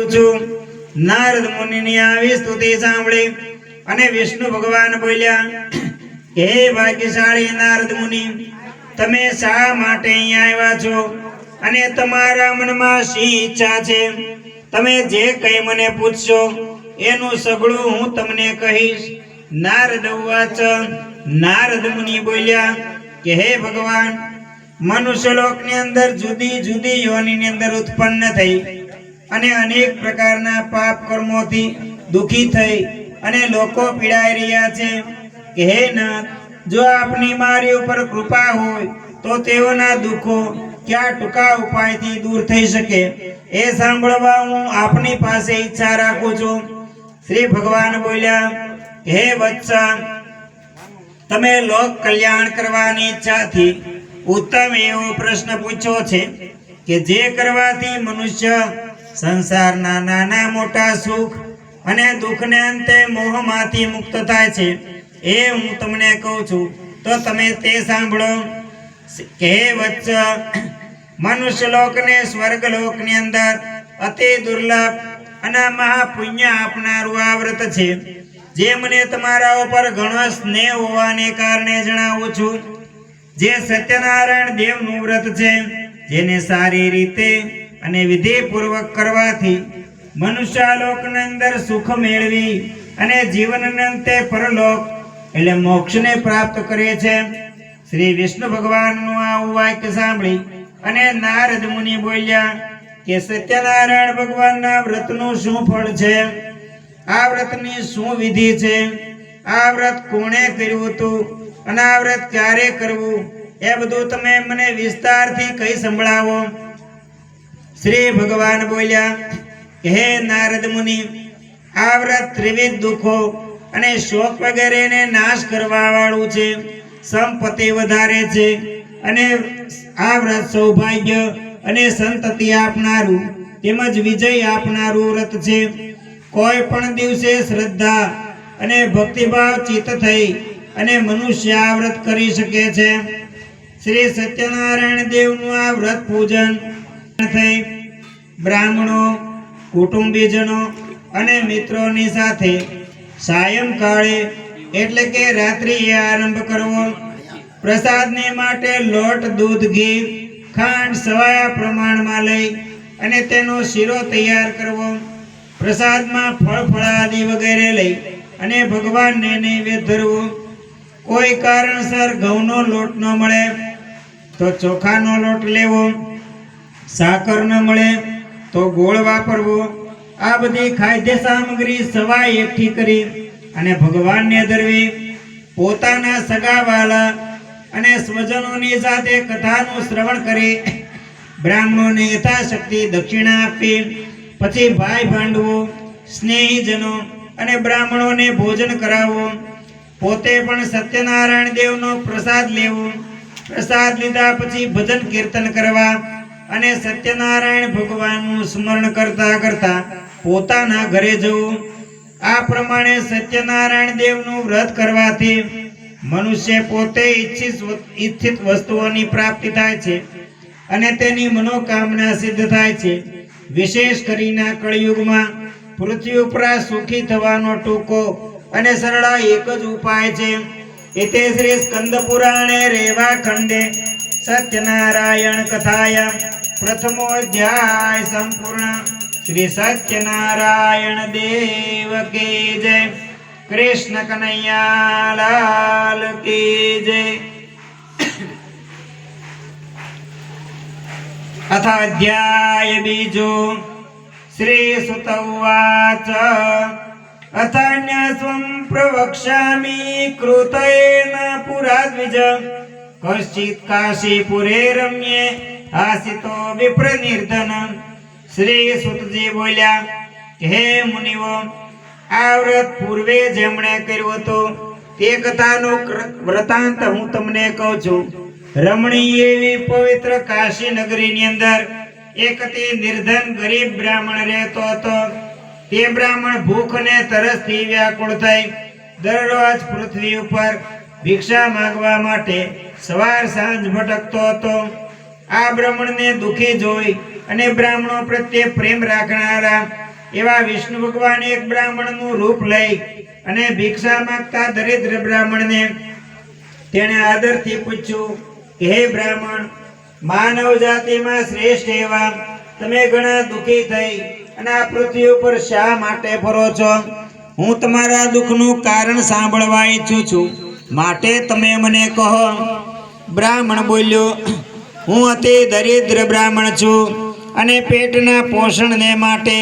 કરું છું. નારદ મુનિની આવી સ્તુતિ સાંભળી અને વિષ્ણુ ભગવાન બોલ્યા, હે ભાગ્યશાળી નારદ મુનિ, તમે શા માટે અહીંયા આવ્યા છો? અને તમારા મનમાં શી ઈચ્છા છે? તમે જે કંઈ મને પૂછશો, એનું સગળું હું તમને કહીશ. નારદ ઉવાચ નારદ મુનિ બોલ્યા, કે હે ભગવાન મનુષ્ય લોકની અંદર જુદી જુદી યોનિની અંદર ઉત્પન્ન થઈ. અને અનેક પ્રકારના પાપ કર્મોથી દુખી થઈ અને લોકો પીડાઈ રહ્યા છે કે હે નાથ, જો આપની મારી ઉપર કૃપા હોય, તો તેઓના દુઃખો ક્યાં ટૂંકા ઉપાયથી દૂર થઈ શકે? એ સાંભળવા હું આપની પાસે ઈચ્છા રાખું છું. શ્રી ભગવાન બોલ્યા, હે વત્સ તમે લોક કલ્યાણ કરવાની ઈચ્છાથી ઉત્તમ એવો પ્રશ્ન પૂછ્યો છે કે જે કરવાથી મનુષ્ય સંસારના નાના મોટા સુખ અને દુઃખને અંતે મોહમાંથી મુક્ત થાય છે. એ હું તમને કહું છું, તો તમે તે સાંભળો. કે વચ્ચ વત્સ મનુષ્ય લોકને સ્વર્ગ લોકની અંદર અતિ દુર્લભ અને મહાપુણ્ય આપનારું આ વ્રત છે. જે મને તમારા ઉપર ઘણો સ્નેહ હોવાને કારણે જણાવું છું. જે સત્યનારાયણ દેવનું વ્રત છે, જેને સારી રીતે અને વિધિપૂર્વક કરવાથી મનુષ્યાલોકની અંદર સુખ મેળવી અને જીવનને અંતે પરલોક એટલે મોક્ષને પ્રાપ્ત કરે છે. શ્રી વિષ્ણુ ભગવાનનું આ વાક્ય સાંભળી અને નારદ મુનિ બોલ્યા કે સત્યનારાયણ ભગવાનના વ્રતનું શું ફળ છે? આ વ્રતની શું વિધિ છે? આ વ્રત કોણે કર્યું હતું? અને આ વ્રત ક્યારે કરવું? એ બધું તમે મને વિસ્તારથી કહી સંભળાવો. શ્રી ભગવાન બોલ્યા કે હે નારદ મુનિ આ વ્રત ત્રિવિધ દુઃખો અને શોક વગેરેને નાશ કરવા વાળું છે, સંપત્તિ વધારે છે અને આ વ્રત સૌભાગ્ય અને સંતતિ આપનારું તેમજ વિજય આપનારું વ્રત છે. કોઈ પણ દિવસે શ્રદ્ધા અને ભક્તિભાવ ચિત્ત થઈ અને મનુષ્ય આ વ્રત કરી શકે છે. શ્રી સત્યનારાયણ દેવનું આ વ્રત પૂજન થઈ બ્રાહ્મણો, કુટુંબીજનો અને મિત્રોની સાથે સાયંકાળે, એટલે કે રાત્રિએ આરંભ કરવો. પ્રસાદને માટે લોટ, દૂધ, ઘી, ખાંડ સવાયા પ્રમાણમાં લઈ અને તેનો શીરો તૈયાર કરવો. પ્રસાદમાં ફળ, ફળાદી વગેરે લઈ અને ભગવાનને નૈવેદ્ય ધરવો. કોઈ કારણસર ઘઉંનો લોટ ન મળે તો ચોખાનો લોટ લેવો. સાકર ન મળે તો ગોળ વાપરવો. આ બધી ખાદ્ય સામગ્રી સવાય એકઠી કરી અને ભગવાનને ધરવી પોતાના સગાવાલા અને સ્વજનોની સાથે કથાનું શ્રવણ કરી. બ્રાહ્મણોને યથાશક્તિ દક્ષિણા આપી પછી ભાઈ ભાંડવો, સ્નેહીજનો અને બ્રાહ્મણોને ભોજન કરાવવું. પોતે પણ સત્યનારાયણ દેવનો પ્રસાદ લેવો. પ્રસાદ લીધા પછી ભજન કીર્તન કરવા. અને સત્યનારાયણ ભગવાનનું સ્મરણ કરતા કરતા પોતાના ઘરે જવું. આ પ્રમાણે સત્યનારાયણ દેવનું વ્રત કરવાથી મનુષ્ય પોતે ઈચ્છિત ઈચ્છિત વસ્તુઓની પ્રાપ્તિ થાય છે અને તેની મનોકામના સિદ્ધ થાય છે. વિશેષ કરીને કળિયુગમાં પૃથ્વી ઉપર સુખી થવાનો ટૂંકો અને સરળ એક જ ઉપાય છે. એતે શ્રી સ્કંદ પુરાણે રેવા ખંડે સત્યનારાયણ કથાયા પ્રથમો અધ્યાય સંપૂર્ણ. શ્રી સત્યનારાયણ દેવ કી જય. કૃષ્ણ કનૈયાલાલ કી જય. અથ અધ્યાય બીજો. શ્રી સુત ઉવાચ અથાન્યસ્વં પ્રવક્ષ્યામિ કૃતયેન પુરા દ્વિજ કશ્ચિત કાશીપુરે રમ્યે આસિતો વિપ્રનિર્ધન શ્રી સુતજી બોલ્યા હે મુનિઓ આ વ્રત પૂર્વે જેમણે કર્યું હતું, તે કથાનો વ્રતાંત હું તમને કહું છું. રમણીય એવી પવિત્ર કાશી નગરીની અંદર એક તે નિર્ધન ગરીબ બ્રાહ્મણ રહેતો હતો. તે બ્રાહ્મણ ભૂખ અને તરસથી વ્યાકુળ થઈ, દરરોજ પૃથ્વી ઉપર ભિક્ષા માંગવા માટે સવાર સાંજ ભટકતો હતો. આ બ્રાહ્મણને દુઃખી જોઈ અને બ્રાહ્મણો પ્રત્યે પ્રેમ રાખનારા એવા વિષ્ણુ ભગવાન એક બ્રાહ્મણનું રૂપ લઈ અને ભિક્ષા માંગતા દરિદ્ર બ્રાહ્મણને તેણે આદરથી પૂછ્યું કે હે બ્રાહ્મણ, માનવ જાતિમાં શ્રેષ્ઠ એવા તમે ઘણા દુઃખી થઈ અને આ પૃથ્વી ઉપર શા માટે ફરો છો? હું તમારા દુઃખનું કારણ સાંભળવા ઈચ્છું છું. માટે તમે મને કહો. બ્રાહ્મણ બોલ્યો હું અતિ દરિદ્ર બ્રાહ્મણ છું અને પેટના પોષણને માટે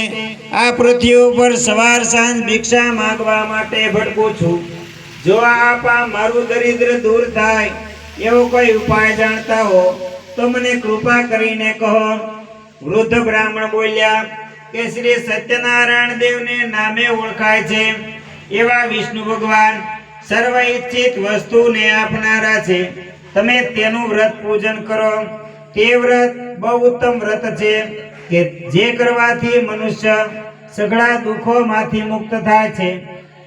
આ પૃથ્વી ઉપર સવાર સાંજ ભિક્ષા માંગવા માટે ભટકું છું. જો આપ આ મારું દરિદ્ર દૂર થાય, એવો કોઈ ઉપાય જાણતા હો, તો મને કૃપા કરીને કહો. વૃદ્ધ બ્રાહ્મણ બોલ્યા, કે શ્રી સત્યનારાયણ દેવને નામે ઓળખાય છે. એવા વિષ્ણુ ભગવાન સર્વ ઈચ્છિત વસ્તુને આપનારા છે. તમે તેનું વ્રત પૂજન કરો. તે વ્રત બહુ ઉત્તમ વ્રત છે કે જે કરવાથી મનુષ્ય સઘળા દુઃખોમાંથી મુક્ત થાય છે.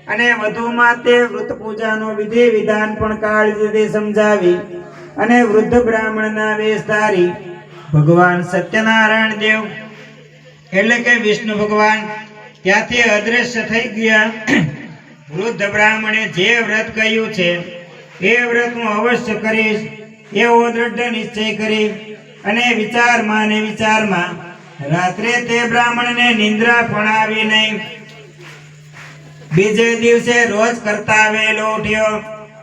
અને વધુમાં તે વ્રત પૂજાનો વિધિ વિધાન પણ કાળજીથી સમજાવી અને વૃદ્ધ બ્રાહ્મણના વેશ ધારી ભગવાન સત્યનારાયણ દેવ એટલે કે વિષ્ણુ ભગવાન ત્યાંથી અદ્રશ્ય થઈ ગયા. વૃદ્ધ બ્રાહ્મણે જે વ્રત કહ્યું છે એ વ્રત હું અવશ્ય કરીશ, એવો દ્રઢ નિશ્ચય કરી અને વિચારમાં ને વિચારમાં રાત્રે તે બ્રાહ્મણને નિંદ્રા પણ આવી નહીં બીજે દિવસે રોજ કરતા વહેલો ઉઠ્યો.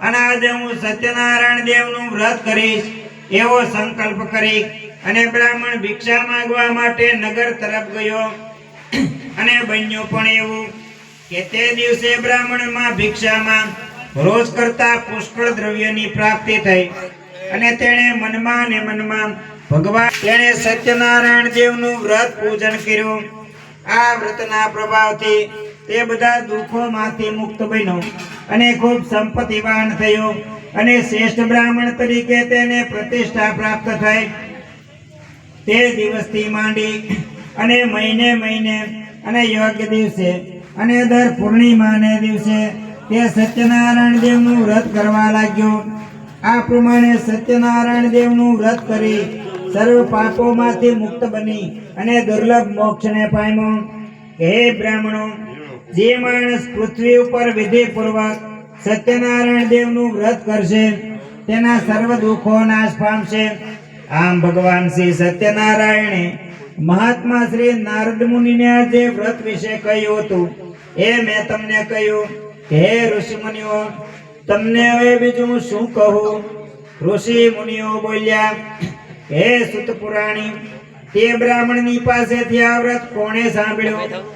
અને આજે હું સત્યનારાયણ દેવનું વ્રત કરીશ, એવો સંકલ્પ કરી અને બ્રાહ્મણ ભિક્ષા માંગવા માટે નગર તરફ ગયો. અને બન્યું પણ એવું કે તે દિવસે બ્રાહ્મણમાં ભિક્ષામાં રોજ કરતા પુષ્કળ દ્રવ્યની પ્રાપ્તિ થઈ અને તેણે મનમાં ને મનમાં ભગવાન તેણે સત્યનારાયણ દેવનું વ્રત પૂજન કર્યું. આ વ્રતના પ્રભાવથી તે બધા દુઃખોમાંથી મુક્ત બન્યો અને ખૂબ સંપત્તિવાન થયો અને શ્રેષ્ઠ બ્રાહ્મણ તરીકે તેને પ્રતિષ્ઠા પ્રાપ્ત થઈ. તે દિવસથી માંડી અને મહિને મહિને અને યોગ્ય દિવસે અને દર પૂર્ણિમાને દિવસે તે સત્યનારાયણ દેવનું વ્રત કરવા લાગ્યો. આ પ્રમાણે સત્યનારાયણ દેવનું વ્રત કરી સર્વ પાપોમાંથી મુક્ત બની અને દુર્લભ મોક્ષને પામ્યો. હે બ્રાહ્મણો, જે માણસ પૃથ્વી ઉપર વિધિપૂર્વક સત્યનારાયણ દેવનું વ્રત કરશે, તેના સર્વ દુઃખો નાશ પામશે. આમ ભગવાન શ્રી સત્યનારાયણે મહાત્મા શ્રી નારદ મુનિને જે વ્રત વિશે કહ્યું હતું. એ મેં તમને કહ્યું હે ઋષિ મુનિઓ, તમને હવે બીજું શું કહું? ઋષિ મુનિઓ બોલ્યા, હે સુત પુરાણી તે બ્રાહ્મણની પાસેથી આ વ્રત કોણે સાંભળ્યું?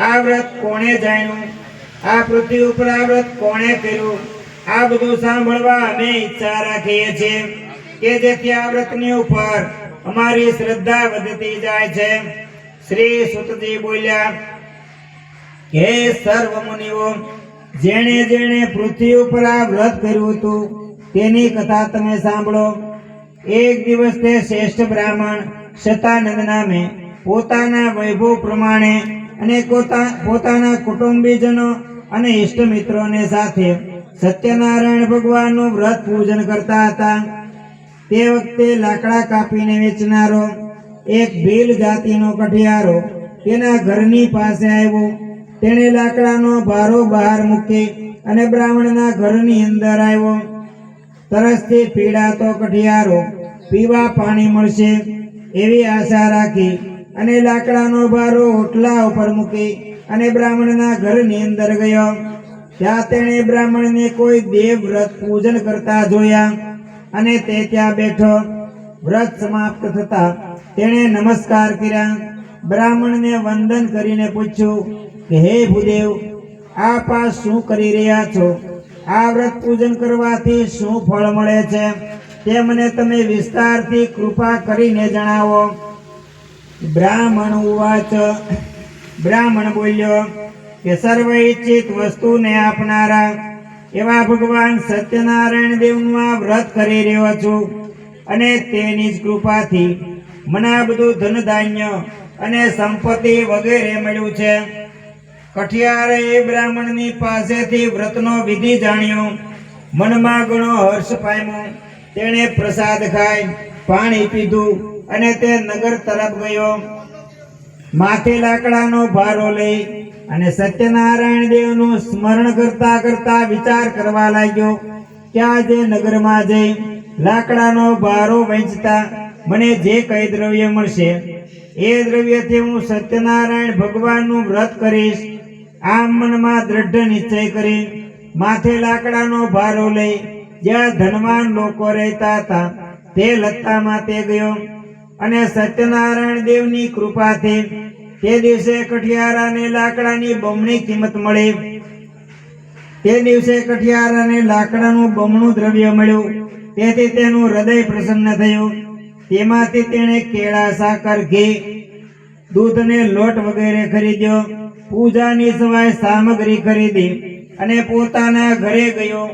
આ વ્રત કોણે જાણ્યું? આ પૃથ્વી ઉપર આ વ્રત કોણે કર્યું? આ બધું સાંભળવા અમે ઈચ્છા રાખીએ છીએ કે જેથી આ વ્રતની ઉપર અમારી શ્રદ્ધા વધતી જાય છે. શ્રી સુતજી બોલ્યા, હે સર્વ મુનિઓ જેણે જેણે પૃથ્વી ઉપર આ વ્રત કર્યું હતું, તેની કથા તમે સાંભળો. એક દિવસ તે શ્રેષ્ઠ બ્રાહ્મણ શતાનંદ નામે પોતાના વૈભવ પ્રમાણે અને પોતાના કુટુંબીજનો અને ઇષ્ટ મિત્રોને સાથે સત્યનારાયણ ભગવાનનું વ્રત પૂજન કરતા હતા. તે વખતે લાકડા કાપીને વેચનારો એક ભીલ જાતિનો કઠિયારો તેના ઘરની પાસે આવ્યો. તેણે લાકડાનો ભારો બહાર મૂકી અને બ્રાહ્મણના ઘરની અંદર આવ્યો. તરસથી પીડાતો કઠિયારો પીવા પાણી મળશે એવી આશા રાખી અને લાકડાનો ભારો ઓટલા ઉપર મૂકી અને બ્રાહ્મણના ઘરની અંદર ગયો. ત્યાં તેણે બ્રાહ્મણને કોઈ દેવ વ્રત પૂજન કરતા જોયા અને તે ત્યાં બેઠો. વ્રત સમાપ્ત થતા તેણે નમસ્કાર કર્યા. બ્રાહ્મણને વંદન કરીને પૂછ્યું કે હે ભૂદેવ આપ પાસ શું કરી રહ્યા છો? આ વ્રત પૂજન કરવાથી શું ફળ મળે છે? તે મને તમે વિસ્તારથી કૃપા કરીને જણાવો. બ્રાહ્મણ ઉવાચ, બ્રાહ્મણ બોલ્યો, કે સર્વ ઈચ્છિત વસ્તુને આપનારા, એવા ભગવાન સત્યનારાયણ દેવનું આ વ્રત કરી રહ્યો છું અને તેની જ કૃપાથી મને આ બધું ધન ધાન્ય અને સંપત્તિ વગેરે મળ્યું છે. કઠિયારે એ બ્રાહ્મણની પાસેથી વ્રતનો વિધિ જાણ્યો. મનમાં ઘણો હર્ષ પામ્યો. તેણે પ્રસાદ ખાઈ, પાણી પીધું અને તે નગર તરફ ગયો. માથે લાકડાનો ભારો લઈ અને સત્યનારાયણ દેવનું સ્મરણ કરતા કરતા વિચાર કરવા લાગ્યો કે આજે નગરમાં જઈ લાકડાનો ભારો વહેંચતા મને જે કઈ દ્રવ્ય મળશે, એ દ્રવ્યથી હું સત્યનારાયણ ભગવાનનું વ્રત કરીશ. આમ મનમાં દ્રઢ નિશ્ચય કરી માથે લાકડાનો ભારો લઈ જ્યાં ધનવાન લોકો રહેતા હતા, તે લત્તામાં તે ગયો અને સત્યનારાયણ દેવની કૃપાથી તે દિવસે કઠિયારાને લાકડાની બમણી કિંમત મળી. તે દિવસે કઠિયારાને લાકડાનું બમણું દ્રવ્ય મળ્યું, તેથી તેનું હૃદય પ્રસન્ન થયું. તેમાંથી તેણે કેળા, સાકર, ઘી દૂધ અને લોટ વગેરે ખરીદ્યો. પૂજાની સવાય સામગ્રી ખરીદી અને પોતાના ઘરે ગયો.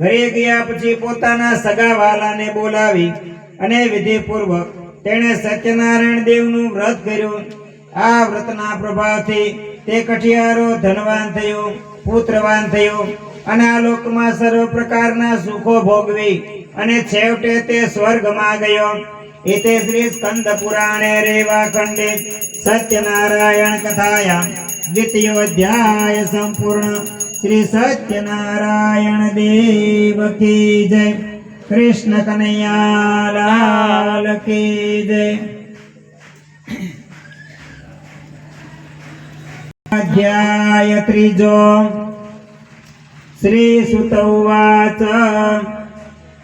ઘરે ગયા પછી પોતાના સગા વાલાને બોલાવી અને વિધિપૂર્વક તેણે સત્યનારાયણ દેવનું વ્રત કર્યું. આ વ્રતના પ્રભાવથી તે કઠિયારો ધનવાન થયો, પુત્રવાન થયો અને આ લોકમાં સર્વ પ્રકારના સુખો ભોગવી અને છેવટે તે સ્વર્ગમાં ગયો. શ્રી સ્કંદ પુરાણે રેવા ખંડે સત્યનારાયણ કથાયા દ્વિતીયો અધ્યાય સંપૂર્ણ શ્રી સત્યનારાયણ દેવ કી જય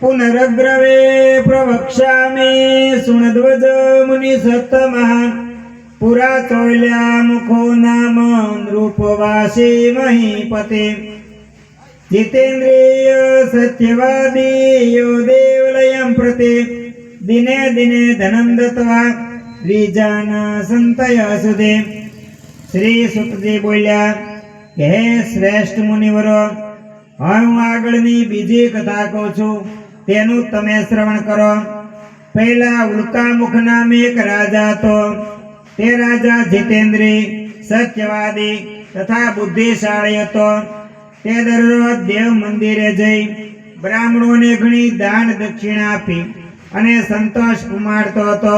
સુત પુનરગ્રવે પ્રવક્ષ્યામિ સુણધ્વજ મુનિ સત્તમઃ પુરા ચોલ્યા મુખો નામ નૃપવાસી મહીપતે જીતેન્દ્રિય સત્યવાદી દેવલયં પ્રતિ દિને દિને ધનમ દત્વા દ્વિજાન સંતય સુધે શ્રી સુખજી બોલ્યા હે શ્રેષ્ઠ મુનિવરો હું આગળની બીજી કથા કહું છું તેનું તમે શ્રવણ કરો. પહેલા ઉલ્કામુખ નામે એક રાજા હતો. તે રાજા જીતેન્દ્રી, સત્યવાદી તથા બુદ્ધિશાળી હતો. તે દરરોજ દેવ મંદિરે જઈ બ્રાહ્મણોને ઘણી દાન દક્ષિણા આપી અને સંતોષ ઉમાડતો હતો.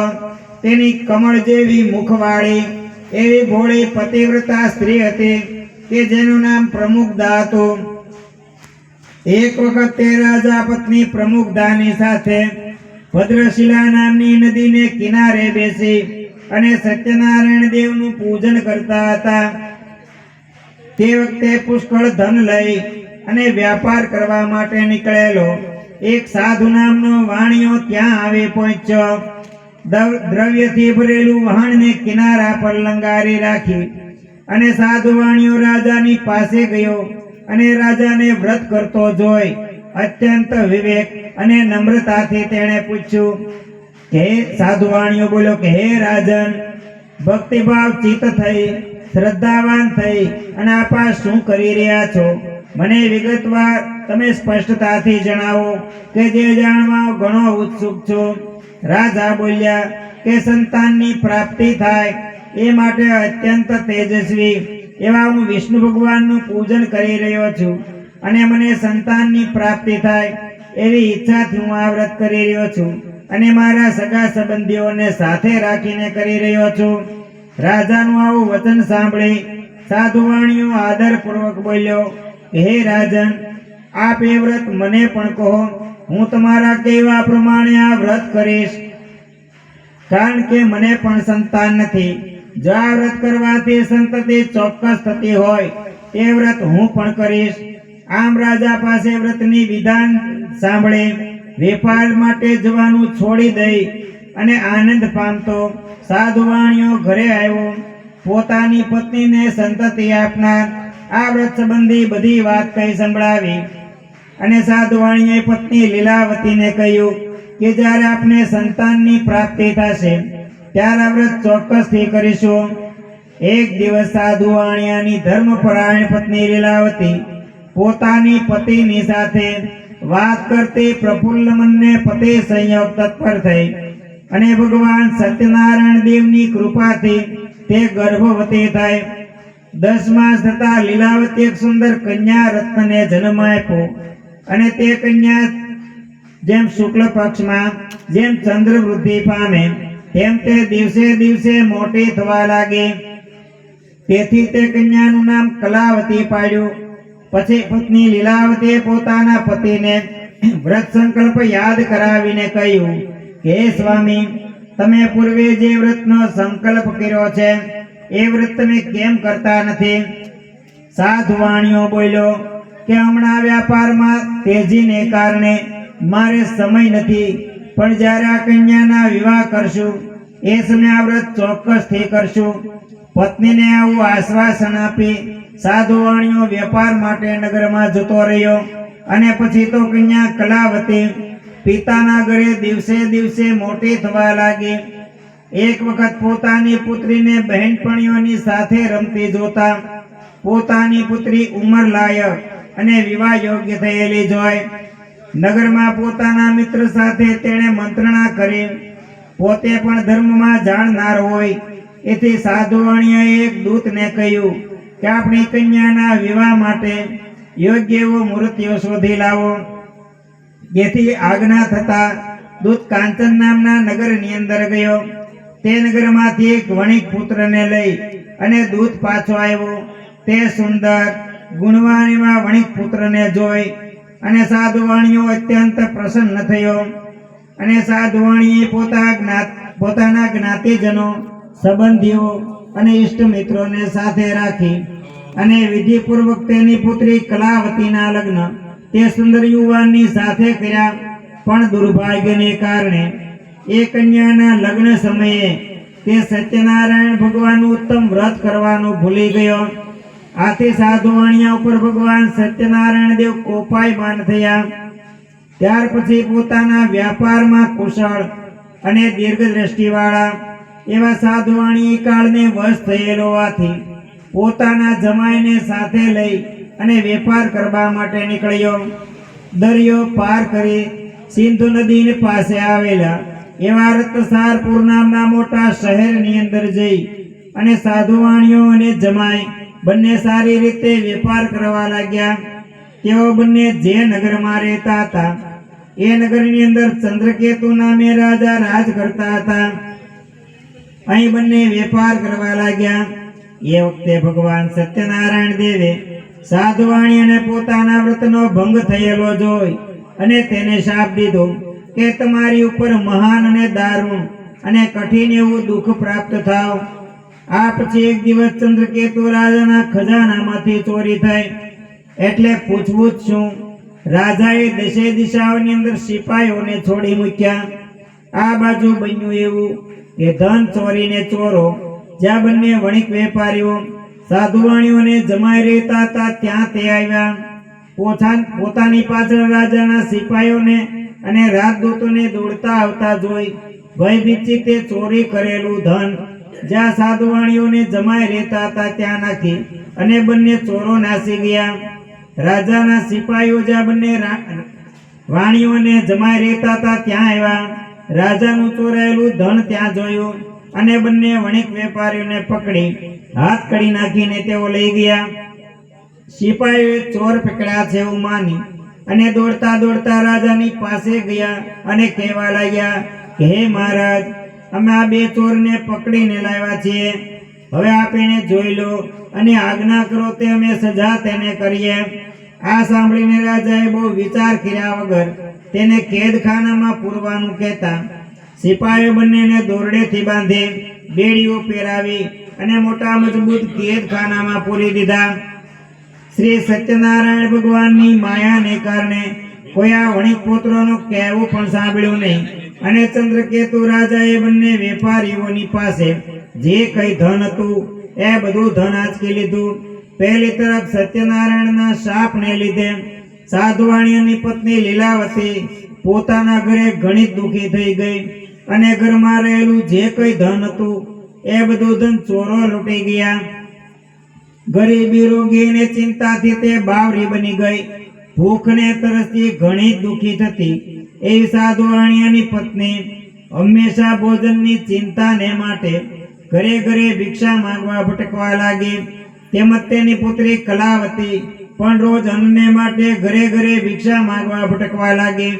તેની કમળ જેવી મુખવાળી, એવી ભોળી પતિવ્રતા સ્ત્રી હતી કે જેનું નામ પ્રમુખદા હતું. એક વખત તે રાજા પત્ની પ્રમુખદાની સાથે ભદ્રશિલા નામની નદીને કિનારે બેસી અને સત્યનારાયણ દેવનું પૂજન કરતા હતા. તે વખતે પુષ્કળ ધન લઈ અને વ્યાપાર કરવા માટે નીકળેલો એક સાધુ નામનો વાણિયો ત્યાં આવી પહોંચ્યો. દ્રવ- દ્રવ્યથી ભરેલું વહાણને કિનારા પર લંગારી રાખી અને સાધુ વાણિયો રાજાની પાસે ગયો. અને રાજાને વ્રત કરતો જોઈ અત્યંત વિવેક અને નમ્રતાથી તેણે પૂછ્યું કે સાધુ વાણિયો બોલ્યો કે હે રાજન, ભક્તિભાવ ચિત્ત થઈ, શ્રદ્ધાવાન થઈ અને આપા શું કરી રહ્યા છો? મને વિગતવાર તમે સ્પષ્ટતાથી જણાવો કે જે જાણવા ઘણો ઉત્સુક છું. રાજા બોલ્યા કે સંતાનની પ્રાપ્તિ થાય એ માટે અત્યંત તેજસ્વી એવા હું વિષ્ણુ ભગવાનનું પૂજન કરી રહ્યો છું અને મને સંતાનની પ્રાપ્તિ થાય એવી ઈચ્છાથી હું આ વ્રત કરી રહ્યો છું અને મારા સગા સંબંધીઓને સાથે રાખીને કરી રહ્યો છું. રાજાનું આવું વચન સાંભળી સાધુવાણીઓ આદરપૂર્વક બોલ્યો, હે રાજન, આપ એ વ્રત મને પણ કહો, હું તમારા કહેવા પ્રમાણે આ વ્રત કરીશ. કારણ કે મને પણ સંતાન નથી. જો વ્રત કરવાથી સંતતિ ચોક્કસ થતી હોય તે વ્રત હું પણ કરીશ. આમ રાજા પાસે વ્રતની વિધાન સાંભળે, વેપાર માટે જવાનું છોડી દઈ અને આનંદ પામતો. સાધુવાણીઓ ઘરે આવ્યો. પોતાની પત્નીને સંતતિ આપનાર આ વ્રત સંબંધી બધી વાત કહી સંભળાવી અને સાધુવાણીએ પત્ની લીલાવતીને કહ્યું કે જ્યારે આપને સંતાનની પ્રાપ્તિ થશે ત્યારે આપણે ચોક્કસથી કરીશું. એક દિવસ સાધુવાણિયાની ધર્મપરાયણ પત્ની લીલાવતી પોતાની પતિની સાથે વાત કરતી પ્રફુલ્લ મનને પતિ સંયોગ તત્પર થઈ અને ભગવાન સત્યનારાયણ દેવની કૃપાથી તે ગર્ભવતી થાય. દસ માસ થતા લીલાવતી એક સુંદર કન્યા રત્નને જન્મ આપ્યો અને તે કન્યા જેમ શુક્લ પક્ષમાં જેમ ચંદ્ર વૃદ્ધિ પામે તેમ તે દિવસે દિવસે મોટી થવા લાગી. તેથી તે કન્યાનું નામ કલાવતી પાડ્યું. પછી પત્ની લીલાવતીએ પોતાના પતિને વ્રત સંકલ્પ યાદ કરાવીને કહ્યું કે સ્વામી, તમે પૂર્વે જે વ્રતનો સંકલ્પ કર્યો છે, એ વ્રત તમે કેમ કરતા નથી? સાધુ વાણીઓ બોલ્યો, કે હમણાં વ્યાપારમાં તેજીને કારણે મારે સમય નથી. પણ જ્યારે આ કન્યાના વિવાહ કરશું, એ સમયે આ વ્રત ચોક્કસથી કરશું. પત્નીને આવું આશ્વાસન આપી સાધુ વેપાર માટે નગરમાં જતો રહ્યો અને પછી તો કન્યા કલાવતી પિતાના ઘરે દિવસે દિવસે મોટી થવા લાગી. એક વખત પોતાની પુત્રીને બહેનપણીઓની સાથે રમતી જોતા પોતાની પુત્રી ઉંમર લાયક અને વિવાહ યોગ્ય થયેલી જોઈ નગરમાં પોતાના મિત્ર સાથે તેણે મંત્રણા કરી. પોતે પણ ધર્મમાં જાણનાર હોય. એથી સાધુવાણીએ એક દૂતને કહ્યું, કે આપણી કન્યાના વિવાહ માટે યોગ્ય એવો મૂર્તિઓ શોધી લાવો. જેથી આજ્ઞા થતા દૂત કાંચન નામના નગરની અંદર ગયો. તે નગરમાંથી એક વણિક પુત્રને લઈ અને દૂત પાછો આવ્યો. તે સુંદર, ગુણવાણીમાં વણિક પુત્રને જોઈ. અને સાધુવાણીઓ અત્યંત પ્રસન્ન થયો. અને સાધુવાણીએ પોતા જ્ઞાત પોતાના જ્ઞાતિજનો, સંબંધીઓ અને ઇષ્ટ મિત્રોને સાથે રાખી અને વિધિપૂર્વક તેની પુત્રી કલાવતીના લગ્ન તે સુંદર યુવાનની સાથે કર્યા. પણ દુર્ભાગ્યને કારણે એ કન્યાના લગ્ન સમયે તે સત્યનારાયણ ભગવાનનું ઉત્તમ વ્રત કરવાનું ભૂલી ગયો. આથી સાધુવાણિયા ઉપર ભગવાન સત્યનારાયણ દેવ કોપાયમાન થયા. ત્યાર પછી પોતાના વ્યાપારમાં કુશળ અને દીર્ઘ દ્રષ્ટિવાળા એવા સાધુવાણી કાળને વશ થયેલો હોવાથી પોતાના જમાઈને સાથે લઈ અને વેપાર કરવા માટે નીકળ્યો. દરિયો પાર કરી સિંધુ નદીની પાસે આવેલા એવા રત્નસારપુર નામના મોટા શહેરની અંદર જઈ અને સાધુવાણીઓ અને જમાઈ બંને સારી રીતે વેપાર કરવા લાગ્યા. તેઓ બંને જે નગરમાં રહેતા હતા, એ નગરની અંદર ચંદ્રકેતુ નામે રાજા રાજ કરતા હતા. અહીં બંને વેપાર કરવા લાગ્યા. એ વખતે ભગવાન સત્યનારાયણ દેવે સાધુવાણી અને પોતાના વ્રતનો ભંગ થયેલો જોઈ અને તેને શાપ દીધો કે તમારી ઉપર મહાન અને દારૂણ અને કઠિન એવું દુઃખ પ્રાપ્ત થાવ. આ પછી એક દિવસ ચંદ્રકેતુ રાજાના ખજાનામાંથી ચોરી થઈ. એટલે પૂછવું જ શું? રાજાએ દેશે દિશાઓની અંદર સિપાહીઓને છોડી મૂક્યા. આ બાજુ બન્યું એવું કે ધન ચોરીને ચોરો. જ્યાં બંને વણિક વેપારીઓ સાધુવાણીઓને જમાઈ રહેતા હતા ત્યાં તે આવ્યા. પોતા- પોતાની પાછળ રાજાના સિપાહીઓને અને રાજદૂતોને દોડતા આવતા જોઈ. ભયભીતથી તે ચોરી કરેલું ધન જ્યાં સાધુવાણીઓને જમાઈ રહેતા હતા ત્યાં નાખી અને બંને ચોરો નાસી ગયા. રાજાના સિપાહીઓ જ્યાં બંને વાણીઓને જમાઈ રહેતા હતા ત્યાં આવ્યા. રાજાનું ચોરાયેલું ધન ત્યાં જોયું અને બંને વણિક વેપારીઓને પકડી, હાથ કડી નાખીને તેઓ લઈ ગયા. સિપાહીઓએ ચોર પકડ્યા છે એવું માની અને દોડતા દોડતા રાજાની પાસે ગયા અને કહેવા લાગ્યા કે હે મહારાજ અમે આ બે ચોરને પકડીને લાવ્યા છીએ. હવે આપ એને જોઈ લો અને આજ્ઞા કરો તે અમે સજા તેને કરીએ. આ સાંભળીને રાજાએ બહુ વિચાર કર્યા વગર તેને કેદખાનામાં પૂરવાનું કહેતા સિપાહીઓ બંનેને દોરડેથી બાંધી, બેડીઓ પહેરાવી અને મોટા મજબૂત કેદખાનામાં પૂરી દીધા. શ્રી સત્યનારાયણ ભગવાનની માયાને કારણે કોઈ આ વણિક પુત્રોનું કહેવું પણ સાંભળ્યું નહીં. અને ચંદ્રકેતુ રાજાએ બંને વેપારીઓની પાસે જે કઈ ધન હતું, એ બધું ધન આંચકી લીધું. પહેલી તરફ સત્યનારાયણના શાપને લીધે સાધવાણીની પત્ની લીલાવતી પોતાના ઘરે ઘણી દુઃખી થઈ ગઈ અને ઘરમાં રહેલું જે કઈ ધન હતું, એ બધું ધન ચોરો લૂંટી ગયા. ગરીબી રોગીને ચિંતાથી તે બાવરી બની ગઈ. ભૂખને તરસથી ઘણી દુઃખી થતી. એવી સાધુવાણીયાની પત્ની હંમેશા ભોજનની ચિંતાને માટે ઘરે ઘરે ભિક્ષા માંગવા ભટકવા લાગી. તેમજ તેની પુત્રી કલાવતી પણ રોજ અન્નને માટે ઘરે ઘરે ભિક્ષા માંગવા ભટકવા લાગી.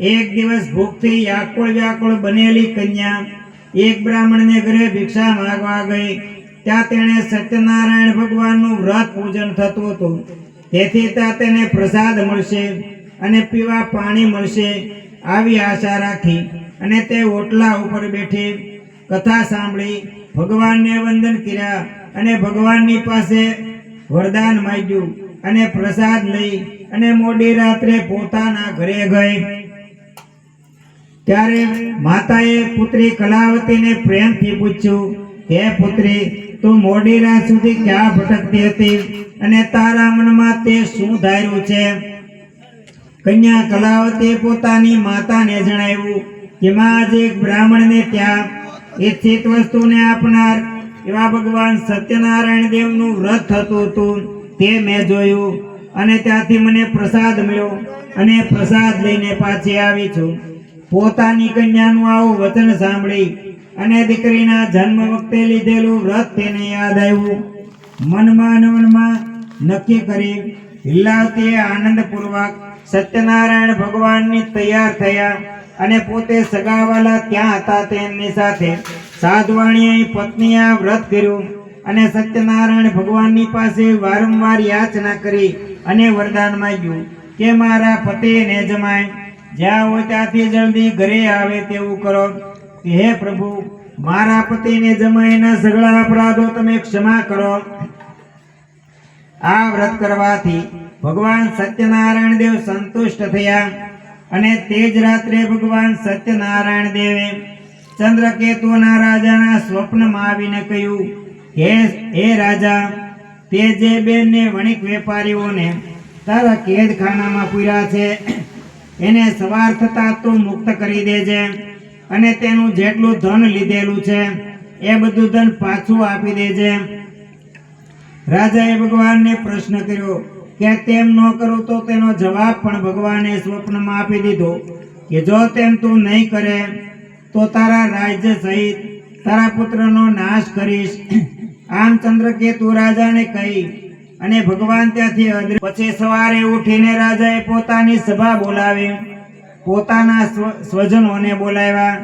એક દિવસ ભૂખથી વ્યાકુળ વ્યાકુળ બનેલી કન્યા એક બ્રાહ્મણને ઘરે ભિક્ષા માંગવા ગઈ. ત્યાં તેણે સત્યનારાયણ ભગવાનનું વ્રત પૂજન થતું હતું. તેથી ત્યાં તેને પ્રસાદ મળશે. અને પીવા પાણી મળશે આવી આશા રાખી અને તે ઓટલા ઉપર બેઠી કથા સાંભળી ભગવાનને વંદન કર્યા અને ભગવાનની પાસે વરદાન માંગ્યું અને પ્રસાદ લઈ અને મોડી રાત્રે પોતાના ઘરે ગઈ. ત્યારે માતાએ પુત્રી કલાવતીને પ્રેમથી પૂછ્યું, હે પુત્રી, તું મોડી રાત સુધી ક્યાં ભટકતી હતી અને તારા મનમાં તે શું ધાર્યું છે? કન્યા કલાવતે પોતાની માતાને જણાવ્યું કે માં આજે એક બ્રાહ્મણને ત્યાં એ ચેત વસ્તુને આપનાર એવા ભગવાન સત્યનારાયણ દેવનું વ્રત થતું હતું તે મેં જોયું અને ત્યાંથી મને પ્રસાદ મળ્યો અને પ્રસાદ લઈને પાછી આવી છું. પોતાની કન્યાનું આવું વચન સાંભળી અને દીકરીના જન્મ વખતે લીધેલું વ્રત તેને યાદ આવ્યું. મનમાં મનમાં નક્કી કરી હિલ્લાવતીએ આનંદપૂર્વક સત્યનારાયણ ભગવાનની તૈયાર થયા અને પોતે સગાવાલા ત્યાં હતા તેમની સાથે સાધવાણીએ પત્નીએ વ્રત કર્યું અને સત્યનારાયણ ભગવાનની પાસે વારંવાર યાચના કરી અને વરદાન માંગ્યું કે મારા પતિને જમાય. જ્યાં હોય ત્યાંથી જલ્દી ઘરે આવે તેવું કરો. હે પ્રભુ, મારા પતિને જમાયના સગળા અપરાધો તમે ક્ષમા કરો. આ વ્રત કરવાથી ભગવાન સત્યનારાયણ દેવ સંતુષ્ટ થયા અને તે જ રાત્રે ભગવાન સત્યનારાયણ દેવે ચંદ્રકેતુના રાજાના સ્વપ્નમાં આવીને કહ્યું, હે હે રાજા, તે જે બેનને વણિક વેપારીઓને તારા કેદખાનામાં પૂર્યા છે, એને સવાર થતાં તું મુક્ત કરી દેજે અને તેનું જેટલું ધન લીધેલું છે, એ બધું ધન પાછું આપી દેજે. રાજાએ ભગવાનને પ્રશ્ન કર્યો કે તેમ ન કરું તો તેનો જવાબ પણ ભગવાને સ્વપ્નમાં આપી દીધો કે જો તેમ તું નહીં કરે, તો તારા રાજ્ય સહિત તારા પુત્રનો નાશ કરીશ. આમ ચંદ્રકેતુ રાજાને કહી અને ભગવાન ત્યાંથી પછી સવારે ઉઠીને રાજાએ પોતાની સભા બોલાવી. પોતાના સ્વ- સ્વજનોને બોલાવ્યા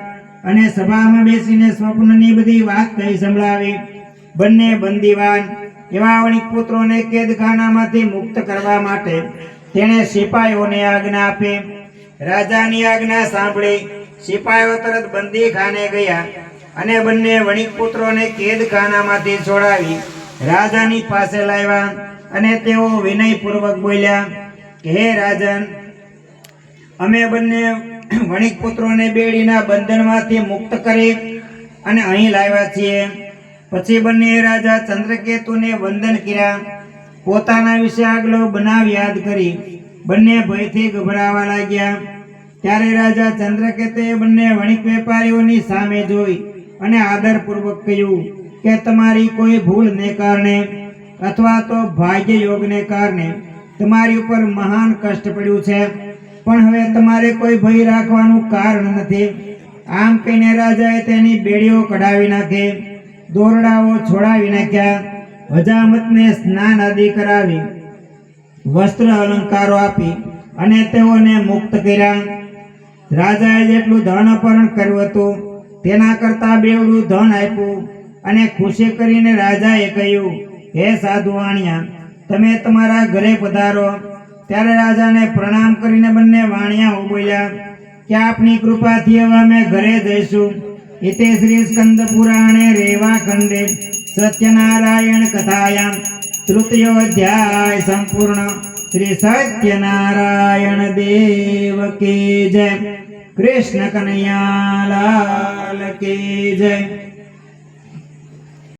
અને સભામાં બેસીને સ્વપ્નની બધી વાત કહી સંભળાવી. બંને બંદીવાન એવા વણિક પુત્રોને કેદખાનામાંથી મુક્ત કરવા માટે તેણે સિપાહીઓને આજ્ઞા આપી. રાજાની આજ્ઞા સાંભળી સિપાહીઓ તરત બંદીખાને ગયા અને બંને વણિક પુત્રોને કેદખાનામાંથી છોડાવી રાજાની પાસે લાવ્યા અને તેઓ વિનયપૂર્વક બોલ્યા, હે રાજન, અમે બંને વણિક પુત્રોને બેડીના બંધનમાંથી મુક્ત કરી અને અહીં લાવ્યા છીએ. પછી બંને રાજા ચંદ્રકેતુને વંદન કર્યા. પોતાના વિશે આગલો બનાવ યાદ કરી બંને ભયથી ગભરાવા લાગ્યા. ત્યારે રાજા ચંદ્રકેતુએ બંને વણિક વેપારીઓની સામે જોઈ અને આદરપૂર્વક કહ્યું કે તમારી કોઈ ભૂલને કારણે અથવા તો ભાગ્ય યોગને કારણે તમારી ઉપર મહાન કષ્ટ પડ્યું છે. પણ હવે તમારે કોઈ ભય રાખવાનું કારણ નથી. આમ કહીને રાજાએ તેની બેડીઓ કઢાવી નાખી. દોરડાઓ છોડાવી નાખ્યા. હજામતને સ્નાન આદિ કરાવી, વસ્ત્ર અલંકારો આપી અને તેઓને મુક્ત કર્યા. રાજાએ જેટલું ધન અપહરણ કર્યું હતું, તેના કરતાં બેવડું ધન આપ્યું અને ખુશી કરીને રાજાએ કહ્યું, હે સાધુ વાણિયા, તમે તમારા ઘરે પધારો. ત્યારે રાજાને પ્રણામ કરીને બંને વાણિયાઓ બોલ્યા કે આપની કૃપાથી હવે અમે ઘરે જઈશું. શ્રી સ્કંદ પુરાણે રેવા ખંડે સત્યનારાયણ કથાયામ તૃતીયો અધ્યાય સંપૂર્ણ શ્રી